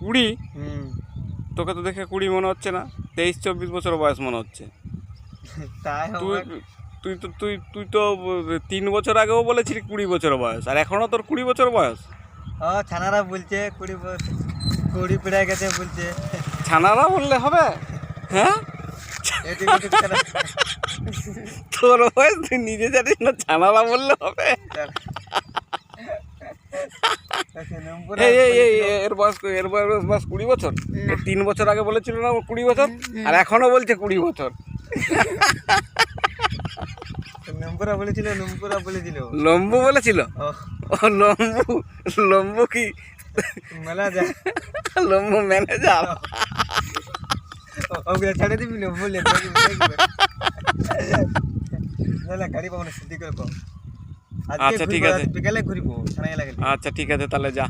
কুড়ি তোকে তো দেখে কুড়ি মনে হচ্ছে না তেইশ চব্বিশ বছর বয়স মনে হচ্ছে। তাই তুই তো তুই তুই তো তিন বছর আগেও বলেছিলি কুড়ি বছর বয়স আর এখনও তোর কুড়ি বছর বয়স। ও ছানারা বলছে কুড়ি বছর কুড়ি পেড়ে গেছে বলছে। ছানারা বললে হবে? হ্যাঁ? তোর বয়স তুই নিজে জানিস না ছানারা বললে হবে? এর বয়স এর বয়স বয়স কুড়ি বছর? তিন বছর আগে বলেছিল না কুড়ি বছর? আর এখনও বলছে কুড়ি বছর। নম্বরা বলেছিল নম্বরা বলেছিল। লম্বু বলেছিল? ও লম্বু লম্বু কি? লম্বু ম্যানেজার? ওগুলো ছাড়ে দিবি না? না গাড়ি পাবো না সিদ্ধি করে আচ্ছা, ঠিক আছে। বিকালে ঘুরিব ছানাই লাগে আচ্ছা ঠিক আছে তাহলে যা